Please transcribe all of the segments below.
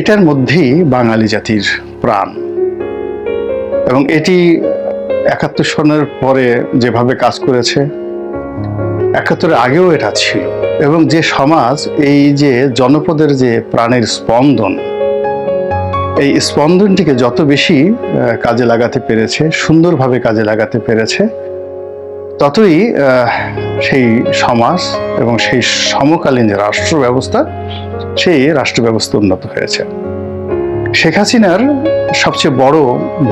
এটার মধ্যেই বাঙালি জাতির প্রাণ। এবং এটি একাত্তর সনের পরে যেভাবে কাজ করেছে, একাত্তরের আগেও এটা ছিল। এবং যে সমাজ, এই যে জনপদের যে প্রাণের স্পন্দন, এই স্পন্দনটিকে যত বেশি কাজে লাগাতে পেরেছে, সুন্দরভাবে কাজে লাগাতে পেরেছে, ততই সেই সমাজ এবং সেই সমকালীন যে রাষ্ট্র ব্যবস্থা সেই রাষ্ট্র ব্যবস্থা উন্নত হয়েছে। শেখ হাসিনার সবচেয়ে বড়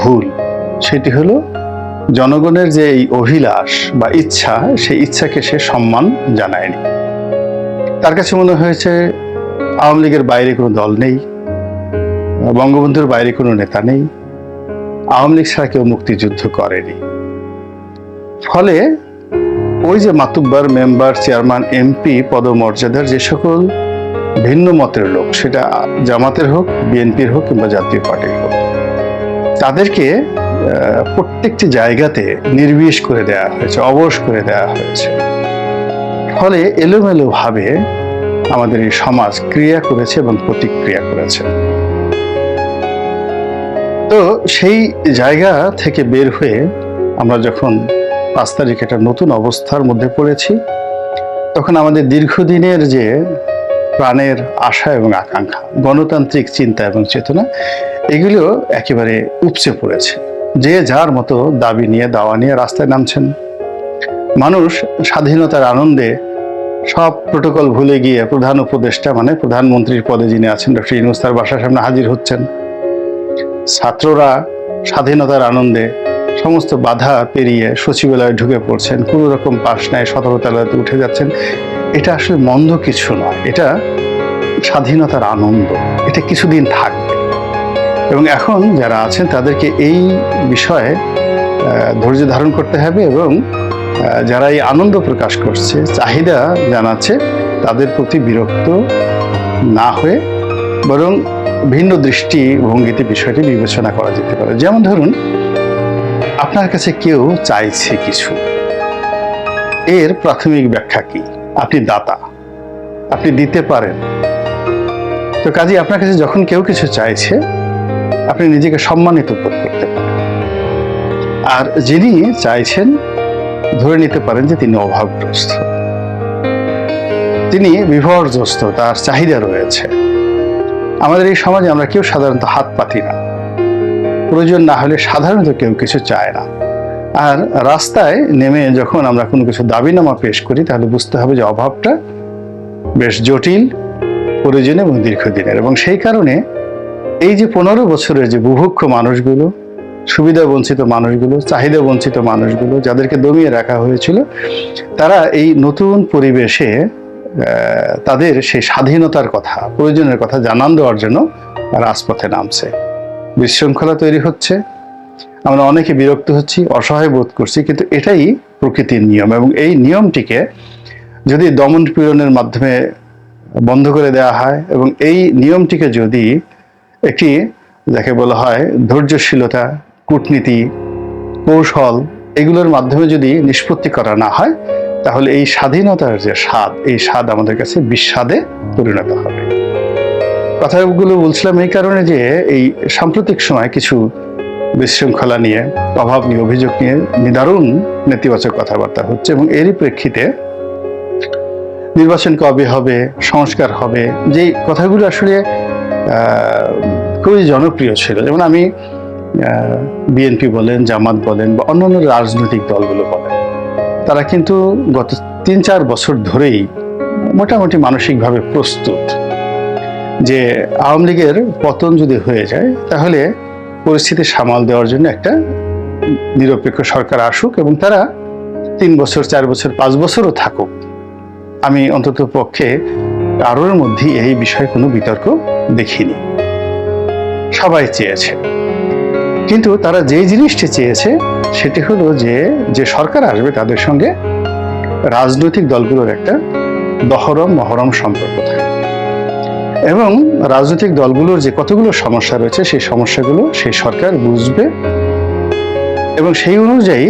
ভুল সেটি হলো জনগণের যে এই অভিলাষ বা ইচ্ছা, সেই ইচ্ছাকে সে সম্মান জানায়নি। তার কাছে মনে হয়েছে, আওয়ামী লীগের বাইরে কোনো দল নেই, বঙ্গবন্ধুর বাইরে কোনো নেতা নেই, আওয়ামী লীগ ছাড়া কেউ মুক্তিযুদ্ধ করেনি। ফলে ওই যে মাতুব্বার মেম্বার, চেয়ারম্যান, এমপি, পদমর্যাদার যে সকল ভিন্ন মতের লোক, সেটা জামাতের হোক, বিএনপির হোক কিংবা জাতীয় পার্টির হোক। তাদেরকে প্রত্যেকটি জায়গাতে নির্বিষ করে দেওয়া হয়েছে, অবশ করে দেওয়া হয়েছে। ফলে এলোমেলো ভাবে আমাদের এই সমাজ ক্রিয়া করেছে এবং প্রতিক্রিয়া করেছে। তো সেই জায়গা থেকে বের হয়ে আমরা যখন পাঁচ তারিখ একটা নতুন অবস্থার মধ্যে পড়েছি, তখন আমাদের দীর্ঘদিনের যে প্রাণের আশা এবং আকাঙ্ক্ষা, গণতান্ত্রিক চিন্তা এবং চেতনা, এগুলো একেবারে উপচে পড়েছে। যে যার মতো দাবি নিয়ে, দাওয়া নিয়ে রাস্তায় নামছেন। মানুষ স্বাধীনতার আনন্দে সব প্রোটোকল ভুলে গিয়ে প্রধান উপদেষ্টা মানে প্রধানমন্ত্রীর পদে যিনি আছেন, ডক্টর ইনুস তার বাসার সামনে হাজির হচ্ছেন। ছাত্ররা স্বাধীনতার আনন্দে সমস্ত বাধা পেরিয়ে সচিবালয়ে ঢুকে পড়ছেন। কোনো রকম পাশ নেয় সতেরো তলাতে উঠে যাচ্ছেন। এটা আসলে মন্দ কিছু নয় এটা স্বাধীনতার আনন্দ। এটা কিছুদিন থাকবে। এবং এখন যারা আছেন, তাদেরকে এই বিষয়ে ধৈর্য ধারণ করতে হবে এবং যারা এই আনন্দ প্রকাশ করছে, চাহিদা জানাচ্ছে, তাদের প্রতি বিরক্ত না হয়ে বরং ভিন্ন দৃষ্টি ভঙ্গিতে বিষয়টি বিবেচনা করা যেতে পারে। যেমন ধরুন, আপনার কাছে কেউ চাইছে কিছু। এর প্রাথমিক ব্যাখ্যা কি? আপনি দাতা, আপনি দিতে পারেন। তো কাজে, আপনার কাছে যখন কেউ কিছু চাইছে, আপনি নিজেকে সম্মানিত বোধ করতে পারেন। আর যিনি চাইছেন, ধরে নিতে পারেন যে তিনি অভাবগ্রস্ত। তিনি বিভর্যস্ত তার চাহিদা রয়েছে। আমাদের এই সমাজে আমরা কেউ সাধারণত হাত পাতি না। প্রয়োজন না হলে সাধারণত কেউ কিছু চায় না। আর রাস্তায় নেমে যখন আমরা কোনো কিছু দাবিনামা পেশ করি, তাহলে বুঝতে হবে যে অভাবটা বেশ জটিল, প্রয়োজনীয় এবং দীর্ঘদিনের। এবং সেই কারণে এই যে পনেরো বছরের যে বুভুক্ষ মানুষগুলো, সুবিধা বঞ্চিত মানুষগুলো, চাহিদা বঞ্চিত মানুষগুলো, যাদেরকে দমিয়ে রাখা হয়েছিল, তারা এই নতুন পরিবেশে তাদের সেই স্বাধীনতার কথা, প্রয়োজনের কথা জানান দেওয়ার জন্য রাজপথে নামছে। বিশৃঙ্খলা তৈরি হচ্ছে। আমরা অনেকে বিরক্ত হচ্ছি, অসহায় বোধ করছি, কিন্তু এটাই প্রকৃতির নিয়ম এবং এই নিয়মটিকে যদি দমন পীড়নের মাধ্যমে বন্ধ করে দেওয়া হয় এবং এই নিয়মটিকে যদি একটি, যাকে বলা হয় ধৈর্যশীলতা, কূটনীতি, কৌশল, এগুলোর মাধ্যমে যদি নিষ্পত্তি করা না হয়, তাহলে এই স্বাধীনতার যে স্বাদ, এই স্বাদ আমাদের কাছে বিস্বাদে পরিণত হবে। কথাগুলো বলছিলাম এই কারণে যে এই সাম্প্রতিক সময় কিছু বিশৃঙ্খলা নিয়ে, অভাব নিয়ে, অভিযোগ নিয়ে নিদারুণ নেতিবাচক কথাবার্তা হচ্ছে এবং এরই প্রেক্ষিতে নির্বাচন কবে হবে, সংস্কার হবে যে কথাগুলো আসলে খুবই জনপ্রিয় ছিল। যেমন আমি বিএনপি বলেন, জামাত বলেন বা অন্যান্য রাজনৈতিক দলগুলো বলেন, তারা কিন্তু গত তিন চার বছর ধরেই মোটামুটি মানসিকভাবে প্রস্তুত যে আওয়ামী লীগের পতন যদি হয়ে যায়, তাহলে পরিস্থিতি সামাল দেওয়ার জন্য একটা নিরপেক্ষ সরকার আসুক এবং তারা তিন বছর, চার বছর, পাঁচ বছরও থাকুক। আমি অন্তত পক্ষে কারোর মধ্যে এই বিষয়ে কোনো বিতর্ক দেখিনি। সবাই চেয়েছে। কিন্তু তারা যে জিনিসটি চেয়েছে, সেটি হলো যে যে সরকার আসবে তাদের সঙ্গে রাজনৈতিক দলগুলোর একটা দহরম মহরম সম্পর্ক থাকে এবং রাজনৈতিক দলগুলোর যে কতগুলো সমস্যা রয়েছে, সেই সমস্যাগুলো সেই সরকার বুঝবে এবং সেই অনুযায়ী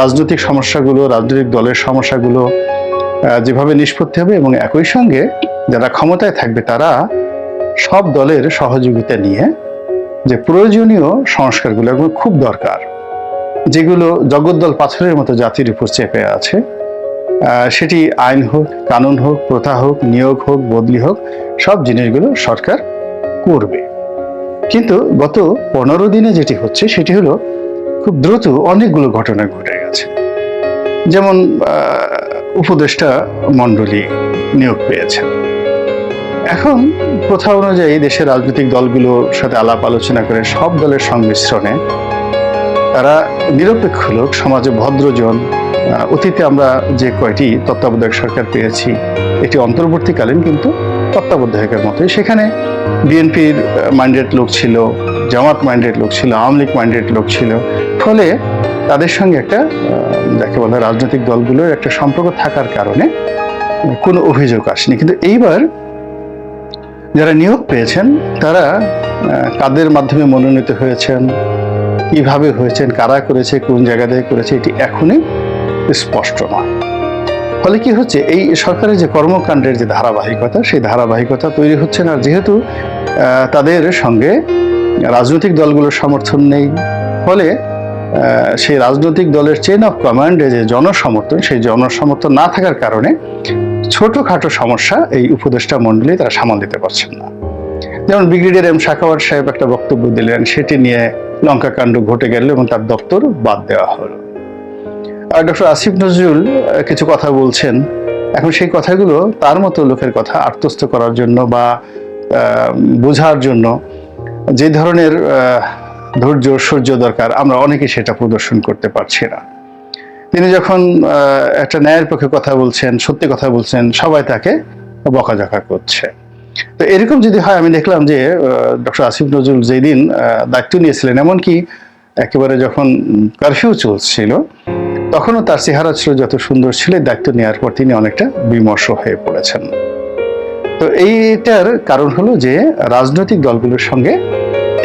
রাজনৈতিক সমস্যাগুলো, রাজনৈতিক দলের সমস্যাগুলো যেভাবে নিষ্পত্তি হবে এবং একই সঙ্গে যারা ক্ষমতায় থাকবে তারা সব দলের সহযোগিতা নিয়ে যে প্রয়োজনীয় সংস্কারগুলো খুব দরকার। যেগুলো জগদ্দল পাথরের মতো জাতির উপর চেপে আছে সেটি আইন হোক, কানুন হোক, প্রথা হোক, নিয়োগ হোক, বদলি হোক, সব জিনিসগুলো সরকার করবে। কিন্তু গত পনেরো দিনে যেটি হচ্ছে, সেটি হলো খুব দ্রুত অনেকগুলো ঘটনা ঘটে গেছে। যেমন উপদেষ্টা মণ্ডলী নিয়োগ পেয়েছেন। এখন প্রথা অনুযায়ী দেশের রাজনৈতিক দলগুলোর সাথে আলাপ আলোচনা করে সব দলের সংমিশ্রণে তারা নিরপেক্ষ লোক, সমাজে ভদ্রজন অতীতে আমরা যে কয়টি তত্ত্বাবধায়ক সরকার পেয়েছি, এটি অন্তর্বর্তীকালীন কিন্তু তত্ত্বাবধায়কের মতোই। সেখানে বিএনপির মাইন্ডেড লোক ছিল, জামাত মাইন্ডেড লোক ছিল, আওয়ামী লীগ মাইন্ডেড লোক ছিল। ফলে তাদের সঙ্গে একটা যাকে বলে রাজনৈতিক দলগুলোর একটা সম্পর্ক থাকার কারণে কোনো অভিযোগ আসেনি। কিন্তু এইবার যারা নিয়োগ পেয়েছেন, তারা কাদের মাধ্যমে মনোনীত হয়েছেন, কীভাবে হয়েছেন, কারা করেছে, কোন জায়গা থেকে করেছে, এটি এখনই স্পষ্ট নয়। ফলে কি হচ্ছে? এই সরকারের যে কর্মকাণ্ডের যে ধারাবাহিকতা, সেই ধারাবাহিকতা তৈরি হচ্ছে না। যেহেতু তাদের সঙ্গে রাজনৈতিক দলগুলোর সমর্থন নেই। ফলে সেই রাজনৈতিক দলের চেন অফ কমান্ডে যে জনসমর্থন, সেই জনসমর্থন না থাকার কারণে ছোটখাটো সমস্যা এই উপদেষ্টা মণ্ডলী তারা সামাল দিতে পারছেন না। যেমন ব্রিগেডিয়ার এম শাখাওয়াত সাহেব একটা বক্তব্য দিলেন, সেটি নিয়ে লঙ্কা কাণ্ড ঘটে গেল এবং তার দপ্তর বাদ দেওয়া হলো। ডক্টর আসিফ নজরুল কিছু কথা বলছেন। এখন সেই কথাগুলো তার মতো লোকের কথা আত্মস্থ করার জন্য বা বোঝার জন্য যে ধরনের ধৈর্য সূর্য দরকার, আমরা অনেকে সেটা প্রদর্শন করতে পারছি না। তিনি যখন একটা ন্যায়ের পক্ষে কথা বলছেন, সত্যি কথা বলছেন, সবাই তাকে বকাঝকা করছে। তো এরকম যদি হয়, আমি দেখলাম যে ডক্টর আসিফ নজরুল যেদিন দায়িত্ব নিয়েছিলেন, এমনকি একেবারে যখন কারফিউ চলছিল তখনও তার চেহারা ছিল যত সুন্দর ছিল দায়িত্ব নেওয়ার পর তিনি অনেকটা বিমর্ষ হয়ে পড়েছেন। তো এইটার কারণ হলো যে, রাজনৈতিক দলগুলোর সঙ্গে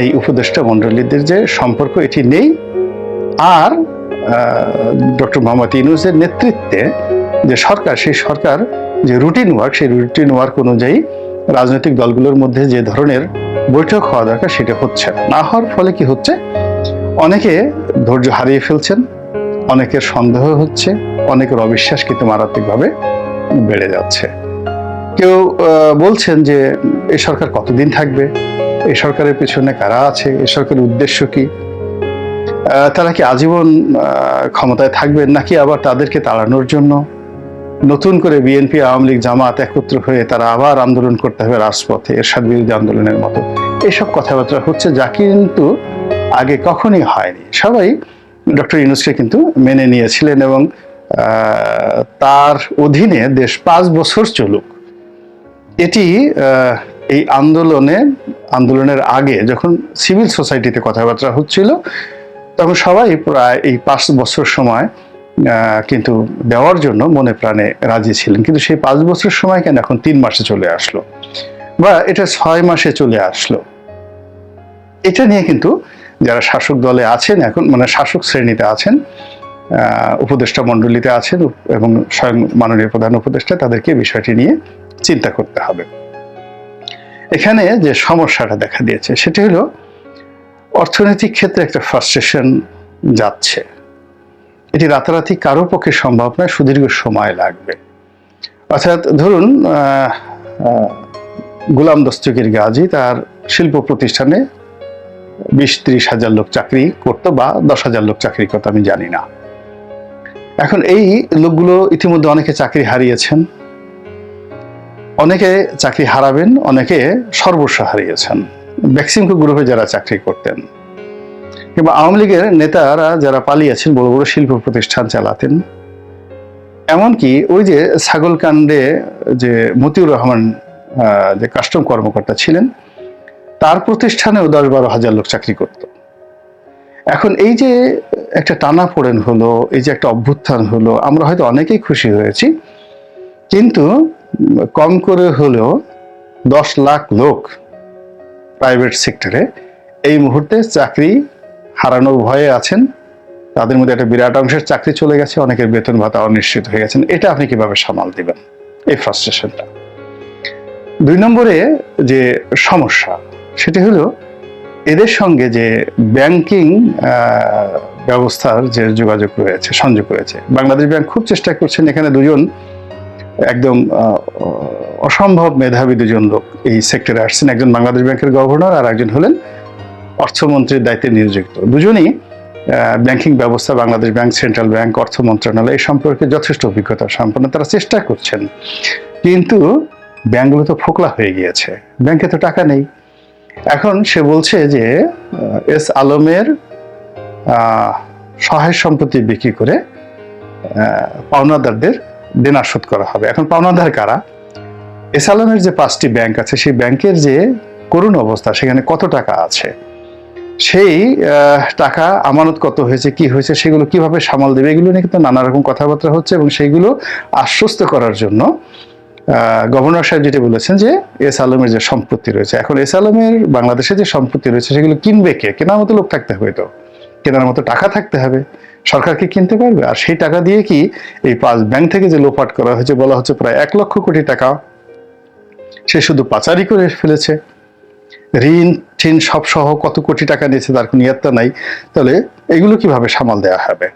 এই উপদেষ্টা মণ্ডলীদের যে সম্পর্ক এটি নেই। আর ডক্টর মোহাম্মদ ইউনুসের নেতৃত্বে যে সরকার, সেই সরকার যে রুটিন ওয়ার্ক, সেই রুটিন ওয়ার্ক অনুযায়ী রাজনৈতিক দলগুলোর মধ্যে যে ধরনের বৈঠক হওয়া দরকার, সেটা হচ্ছে না হওয়ার ফলে কি হচ্ছে? অনেকে ধৈর্য হারিয়ে ফেলছেন অনেকের সন্দেহ হচ্ছে, অনেকের অবিশ্বাস কিন্তু মারাত্মকভাবে বেড়ে যাচ্ছে। কেউ বলছেন যে এই সরকার কতদিন থাকবে? এই সরকারের পেছনে কারা আছে? এ সরকারের উদ্দেশ্য কি? তারা কি আজীবন ক্ষমতায় থাকবেন নাকি আবার তাদেরকে তাড়ানোর জন্য? নতুন করে বিএনপি, আওয়ামী লীগ, জামাত একত্র হয়ে তারা আবার আন্দোলন করতে হবে রাজপথে, এরশাদ বিরোধী আন্দোলনের মতো। এইসব কথাবার্তা হচ্ছে যা কিন্তু আগে কখনই হয়নি। সবাই ডক্টর ইউনুসকে কিন্তু মেনে নিয়েছিলেন এবং তার অধীনে দেশ পাঁচ বছর চলুক। এটি এই আন্দোলনে, আন্দোলনের আগে যখন সিভিল সোসাইটিতে কথাবার্তা হচ্ছিল, তখন সবাই প্রায় এই পাঁচ বছর সময় কিন্তু দেওয়ার জন্য মনে প্রাণে রাজি ছিলেন। কিন্তু সেই পাঁচ বছর সময় কেন এখন তিন মাসে চলে আসলো? বা এটা ছয় মাসে চলে আসলো? এটা নিয়ে কিন্তু যারা শাসক দলে আছেন এখন মানে শাসক শ্রেণীতে আছেন উপদেষ্টা মণ্ডলীতে আছেন এবং স্বয়ং মাননীয় প্রধান উপদেষ্টা, তাদেরকে বিষয়টি নিয়ে চিন্তা করতে হবে। এখানে যে সমস্যাটা দেখা দিয়েছে, সেটি হলো অর্থনৈতিক ক্ষেত্রে একটা ফ্রাস্ট্রেশন যাচ্ছে। এটি রাতারাতি কারও পক্ষে সম্ভব নয়, সুদীর্ঘ সময় লাগবে। অর্থাৎ ধরুন গোলাম দস্তগীর গাজী তার শিল্প প্রতিষ্ঠানে বিশ ত্রিশ হাজার লোক চাকরি করতো বা দশ হাজার লোক চাকরি করতো, আমি জানি না। এখন এই লোকগুলো ইতিমধ্যে অনেকে চাকরি হারিয়েছেন, অনেকে চাকরি হারাবেন, অনেকে সর্বস্ব হারিয়েছেন। ভ্যাকসিনকো গ্রুপে যারা চাকরি করতেন, কিংবা আওয়ামী লীগের নেতারা যারা পালিয়েছেন, বড় বড় শিল্প প্রতিষ্ঠান চালাতেন, এমনকি ওই যে ছাগলকাণ্ডে যে মতিউর রহমান যে কাস্টম কর্মকর্তা ছিলেন তার প্রতিষ্ঠানেও দশ বারো হাজার লোক চাকরি করত। এখন এই যে একটা টানা পড়েন হলো, এই যে একটা অভ্যুত্থান হলো, আমরা হয়তো অনেকেই খুশি হয়েছি, কিন্তু কম করে হলেও দশ লাখ লোক প্রাইভেট সেক্টরে এই মুহূর্তে চাকরি হারানোর ভয়ে আছেন। তাদের মধ্যে একটা বিরাট অংশের চাকরি চলে গেছে, অনেকের বেতন ভাতা অনিশ্চিত হয়ে গেছেন এটা আপনি কীভাবে সামাল দিবেন এই ফ্রাস্ট্রেশনটা দুই নম্বরে যে সমস্যা সেটি হলো এদের সঙ্গে যে ব্যাংকিং ব্যবস্থার যে যোগাযোগ রয়েছে, সংযোগ রয়েছে। বাংলাদেশ ব্যাংক খুব চেষ্টা করছেন এখানে দুজন, একদম অসম্ভব মেধাবী দুজন লোক এই সেক্টরে আসছেন। একজন বাংলাদেশ ব্যাংকের গভর্নর আর একজন হলেন অর্থমন্ত্রীর দায়িত্বে নিয়োজিত। দুজনই ব্যাংকিং ব্যবস্থা, বাংলাদেশ ব্যাংক, সেন্ট্রাল ব্যাংক, অর্থ মন্ত্রণালয়, এই সম্পর্কে যথেষ্ট অভিজ্ঞতা সম্পন্ন, তারা চেষ্টা করছেন। কিন্তু ব্যাংকগুলো তো ফোকলা হয়ে গিয়েছে। ব্যাংকে তো টাকা নেই। এখন সে বলছে যে এস আলমের সহায় সম্পত্তি বিক্রি করে পাওনাদারদের দেনা শোধ করা হবে। এখন পাওনাদার কারা? এস আলমের যে পাঁচটি ব্যাংক আছে, সেই ব্যাংকের যে করুণ অবস্থা, সেখানে কত টাকা আছে? সেই টাকা আমানত কত হয়েছে, কি হয়েছে, সেগুলো কীভাবে সামাল দেবে, এগুলো নিয়ে কিন্তু নানা রকম কথাবার্তা হচ্ছে এবং সেইগুলো আশ্বস্ত করার জন্য গভর্নর সাহেব যেটা বলেছেন যে এস আলমের যে সম্পত্তি রয়েছে, এখন এস আলমের বাংলাদেশে যে সম্পত্তি রয়েছে সেগুলো কিনবে কে? কেনার মতো লোক থাকতে হবে তো। কেনার মতো টাকা থাকতে হবে। সরকারকে কিনতে পারবে? আর সেই টাকা দিয়ে কি এই পাঁচ ব্যাংক থেকে যে লোপাট করা হয়েছে, বলা হচ্ছে প্রায় এক লক্ষ কোটি টাকা, সে শুধু পাচারি করে ফেলেছে। ঋণ, টিন সব সহ কত কোটি টাকা নিয়েছে তার কোনো নাই। তাহলে এগুলো কীভাবে সামাল দেওয়া হবে?